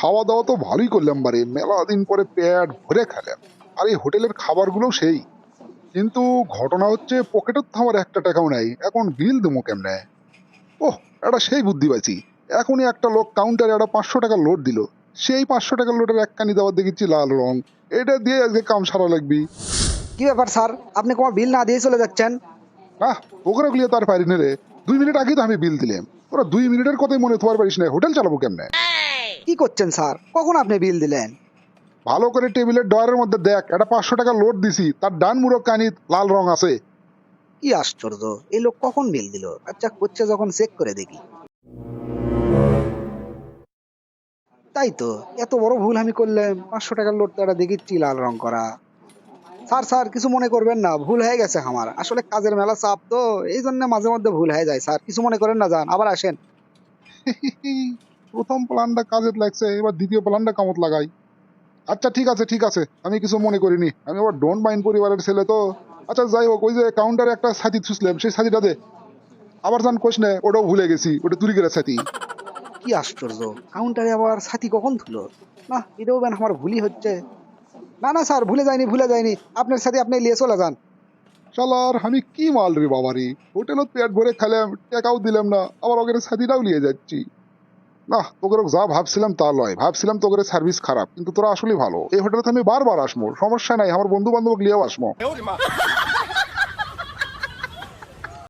খাওয়া দাওয়া তো ভালোই করলাম বারে। মেলা দিন পরে পেট ভরে খেলাম। আর এই হোটেলের খাবারগুলোও সেই। কিন্তু ঘটনা হচ্ছে পকেটের তো আমার একটা টাকাও নাই। এখন বিল দেবো কেমনে? ওহ একটা সেই বুদ্ধি পাইছি। এখনই একটা লোক কাউন্টারে একটা পাঁচশো টাকার লোড দিল। সেই পাঁচশো টাকার লোডের এক কানি দেওয়ার দেখেছি লাল রং। এটা দিয়ে আজকে কাম সারা লাগবি। কি ব্যাপার স্যার? আপনি কোনো বিল না দিয়ে চলে যাচ্ছেন? আহ ওখানে গুলিয়ে তার পারি না রে। দুই মিনিট আগেই তো আমি বিল দিলাম। ওরা দুই মিনিটের কথাই মনে তোমার পারিস না। হোটেল চালাবো কেমনে? কি করছেন স্যার? কখন আপনি বিল দিলেন? ভালো করে টেবিলের ডয়ারের মধ্যে দেখ একটা পাঁচশো টাকা লোড দিছি তার ডান মুরক কানি লাল রং আছে। কি আশ্চর্য এই লোক কখন বিল দিল? আচ্ছা করছে যখন চেক করে দেখি। তাই তো এত বড় ভুল আমি করলাম পাঁচশো টাকার লোড তারা দেখিচ্ছি লাল রং করা। স্যার স্যার কিছু মনে করবেন না ভুল হয়ে গেছে আমার। আসলে কাজের মেলা চাপ তো এই জন্য মাঝে মধ্যে ভুল হয়ে যায় স্যার। কিছু মনে করেন না যান আবার আসেন। প্রথম প্ল্যানটা কাজে লাগছে এবার দ্বিতীয় প্ল্যানটা কামত লাগাই। আচ্ছা ঠিক আছে ঠিক আছে আমি কিছু মনে করিনি। আমি আবার ডোন্ট মাইন্ড পরিবারের ছেলে তো। আচ্ছা যাই হোক ওই যে কাউন্টারে একটা ছাতি থুসলাম সেই ছাতিটা দে। আবার যান কোশ নে ওটাও ভুলে গেছি ওটা তুরি গেলে ছাতি কি আশ্চর্য কাউন্টারে আবার সাথী কখন ধুলো? না এটাও বেন আমার ভুলই হচ্ছে। না না স্যার ভুলে যায়নি ভুলে যায়নি আপনার সাথে আপনি নিয়ে চলে যান। শালার আমি কি মাল রে বাবারি। হোটেলত পেট ভরে খেলাম টাকাও দিলাম না আবার ওকে ছাতিটাও নিয়ে যাচ্ছি। না তোকে যা ভাবছিলাম তা লয় ভাবছিলাম তোকে সার্ভিস খারাপ কিন্তু তোরা আসলে ভালো। এই হোটেলে তো আমি বারবার আসব সমস্যা নাই আমার বন্ধু বান্ধব নিয়েও আসব।